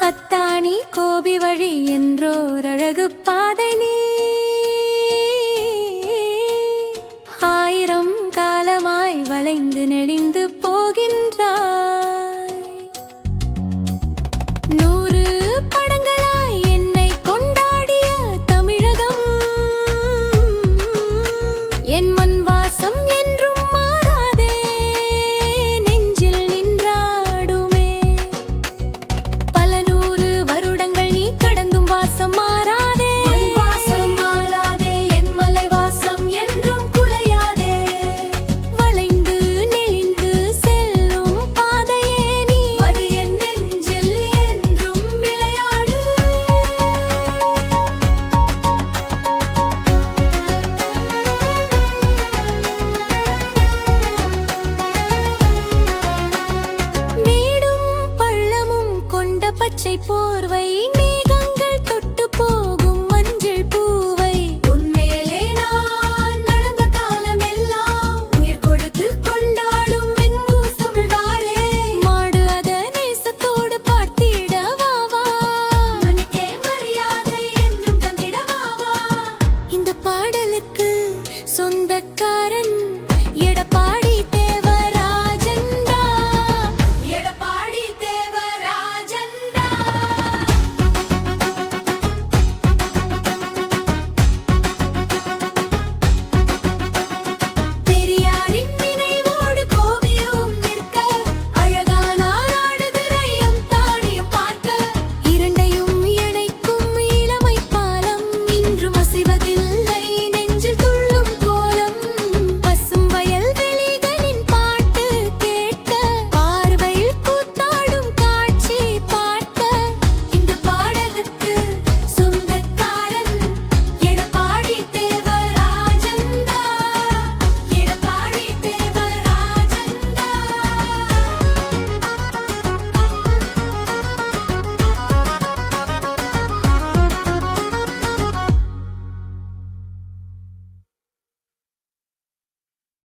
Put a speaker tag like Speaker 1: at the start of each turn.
Speaker 1: அத்தானி கோபி வழி என்றோர் அழகு பாதை நீ. ஆயிரம் காலமாய் வளைந்து நெளிந்து போகி பச்சை போர்வை